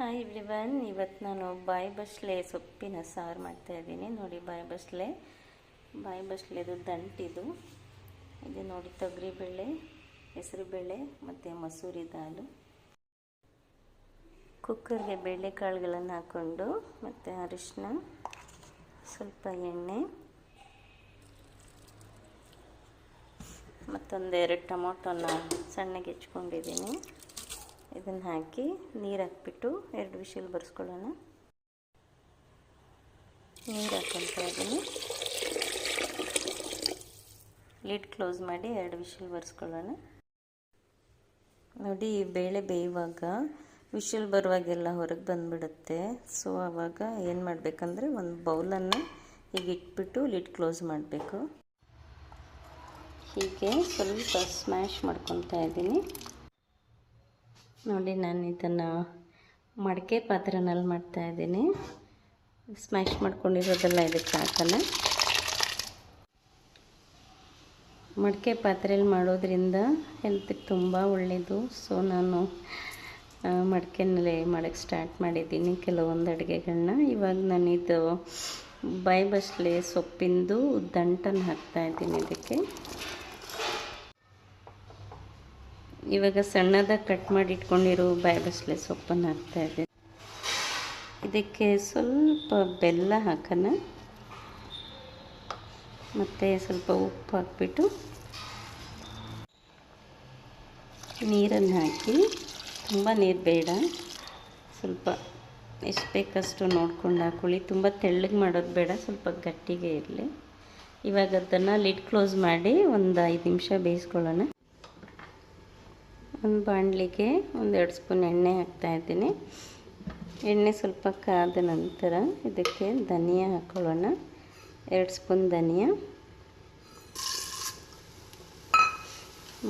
Hi everyone ಇವತ್ತು ನಾನು ಬಾಯಿ ಬಸ್ಲೆ ಸೊಪ್ಪಿನ ಸಾರು ಮಾಡ್ತಾ ಇದ್ದೀನಿ. ನೋಡಿ ಬಾಯಿ ಬಸ್ಲೆ. ಬಾಯಿ ಬಸ್ಲೆದು ದಂಟಿದು. ಇದು ನೋಡಿ ತೊಗರಿಬೇಳೆ, ಹೆಸರುಬೇಳೆ ಮತ್ತು ಮಸೂರಿ ದಾಲು. ಕುಕ್ಕರ್ಗೆ ಬೇಳೆಕಾಳುಗಳನ್ನು ಹಾಕ್ಕೊಂಡು ಮತ್ತು ಅರಿಶಿನ ಸ್ವಲ್ಪ ಎಣ್ಣೆ, ಮತ್ತೊಂದೆರಡು ಟೊಮೊಟೊನ ಸಣ್ಣಗೆ ಹೆಚ್ಕೊಂಡಿದ್ದೀನಿ. ಇದನ್ನು ಹಾಕಿ ನೀರು ಹಾಕ್ಬಿಟ್ಟು ಎರಡು ವಿಷಲ್ ಬರ್ಸ್ಕೊಳ್ಳೋಣ. ನೀರು ಹಾಕೊಂತ ಇದ್ದೀನಿ ಲಿಡ್ ಕ್ಲೋಸ್ ಮಾಡಿ ಎರಡು ವಿಷಲ್ ಬರ್ಸ್ಕೊಳ್ಳೋಣ. ನೋಡಿ, ಈ ಬೇಳೆ ಬೇಯುವಾಗ ವಿಷಲ್ ಬರುವಾಗೆಲ್ಲ ಹೊರಗೆ ಬಂದುಬಿಡುತ್ತೆ. ಸೊ ಆವಾಗ ಏನು ಮಾಡಬೇಕಂದ್ರೆ ಒಂದು ಬೌಲನ್ನು ಹೀಗೆ ಇಟ್ಬಿಟ್ಟು ಲಿಡ್ ಕ್ಲೋಸ್ ಮಾಡಬೇಕು. ಹೀಗೆ ಸ್ವಲ್ಪ ಸ್ಮ್ಯಾಶ್ ಮಾಡ್ಕೊತಾ ಇದ್ದೀನಿ ನೋಡಿ, ನಾನು ಇದನ್ನು ಮಡಕೆ ಪಾತ್ರೆನಲ್ಲಿ ಮಾಡ್ತಾ ಇದ್ದೀನಿ. ಸ್ಮ್ಯಾಶ್ ಮಾಡ್ಕೊಂಡಿರೋದೆಲ್ಲ ಇದಕ್ಕೆ ಹಾಕಲ್ಲ ಮಡಕೆ ಪಾತ್ರೆಯಲ್ಲಿ ಮಾಡೋದ್ರಿಂದ ಹೆಲ್ತಿಗೆ ತುಂಬ ಒಳ್ಳೆಯದು ಸೊ ನಾನು ಮಡಿಕೆನಲ್ಲೇ ಮಾಡೋಕ್ಕೆ ಸ್ಟಾರ್ಟ್ ಮಾಡಿದ್ದೀನಿ ಕೆಲವೊಂದು ಅಡುಗೆಗಳನ್ನ ಇವಾಗ ನಾನಿದು ಬಾಯಿ ಬಸ್ಲೆ ಸೊಪ್ಪಿಂದು ದಂಟನ್ನು ಹಾಕ್ತಾಯಿದ್ದೀನಿ ಇದಕ್ಕೆ. ಇವಾಗ ಸಣ್ಣದಾಗಿ ಕಟ್ ಮಾಡಿ ಇಟ್ಕೊಂಡಿರೋ ಬಾಯ್ಬಸ್ಲೆ ಸೊಪ್ಪನ್ನು ಹಾಕ್ತಾಯಿದ್ದೆ ಇದಕ್ಕೆ ಸ್ವಲ್ಪ ಬೆಲ್ಲ ಹಾಕೋಣ. ಮತ್ತು ಸ್ವಲ್ಪ ಉಪ್ಪು ಹಾಕ್ಬಿಟ್ಟು ನೀರನ್ನು ಹಾಕಿ. ತುಂಬ ನೀರು ಬೇಡ. ಸ್ವಲ್ಪ ಎಷ್ಟು ಬೇಕಷ್ಟು ನೋಡ್ಕೊಂಡು ಹಾಕೊಳ್ಳಿ. ತುಂಬ ತೆಳ್ಳಗೆ ಮಾಡೋದು ಬೇಡ, ಸ್ವಲ್ಪ ಗಟ್ಟಿಗೆ ಇರಲಿ. ಇವಾಗ ಅದನ್ನು ಲಿಡ್ ಕ್ಲೋಸ್ ಮಾಡಿ ಒಂದು ಐದು ನಿಮಿಷ ಬೇಯಿಸ್ಕೊಳ್ಳೋಣ. ಒಂದು ಬಾಣಲಿಗೆ ಒಂದೆರಡು ಸ್ಪೂನ್ ಎಣ್ಣೆ ಹಾಕ್ತಾಯಿದ್ದೀನಿ ಎಣ್ಣೆ ಸ್ವಲ್ಪ ಕಾದ ನಂತರ ಇದಕ್ಕೆ ಧನಿಯಾ ಹಾಕ್ಕೊಳ್ಳೋಣ ಎರಡು ಸ್ಪೂನ್ ಧನಿಯಾ.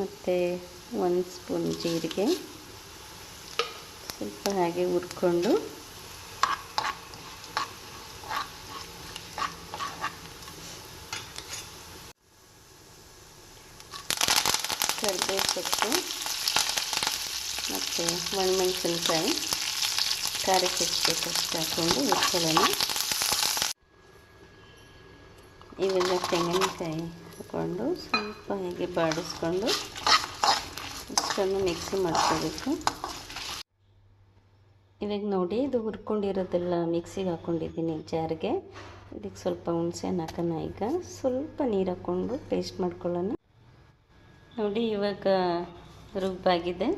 ಮತ್ತು ಒಂದು ಸ್ಪೂನ್ ಜೀರಿಗೆ. ಸ್ವಲ್ಪ ಹಾಗೆ ಹುರ್ಕೊಂಡು. ಕರಿಬೇವು ಸೊಪ್ಪು. ಮತ್ತು ಒಣಮೆಣಸಿನ್ಕಾಯಿ ಖಾರಕ್ಕೆ ಹೆಚ್ಚಬೇಕಷ್ಟು ಹಾಕ್ಕೊಂಡು ಇಟ್ಕೊಳ್ಳೋಣ ಇವೆಲ್ಲ ತೆಂಗಿನಕಾಯಿ ಹಾಕ್ಕೊಂಡು ಸ್ವಲ್ಪ ಹೀಗೆ ಬಾಡಿಸ್ಕೊಂಡು ಇಷ್ಟನ್ನು ಮಿಕ್ಸಿ ಮಾಡ್ಕೋಬೇಕು. ಇವಾಗ ನೋಡಿ, ಇದು ಹುರ್ಕೊಂಡಿರೋದೆಲ್ಲ ಮಿಕ್ಸಿಗೆ ಹಾಕ್ಕೊಂಡಿದ್ದೀನಿ ಜಾರಿಗೆ. ಇದಕ್ಕೆ ಸ್ವಲ್ಪ ಹುಣಸೆಹಣ್ಣು ಹಾಕೋಣ ಈಗ. ಸ್ವಲ್ಪ ನೀರು ಹಾಕ್ಕೊಂಡು ಪೇಸ್ಟ್ ಮಾಡ್ಕೊಳ್ಳೋಣ. ನೋಡಿ, ಇವಾಗ ರುಬ್ಬಾಗಿದೆ.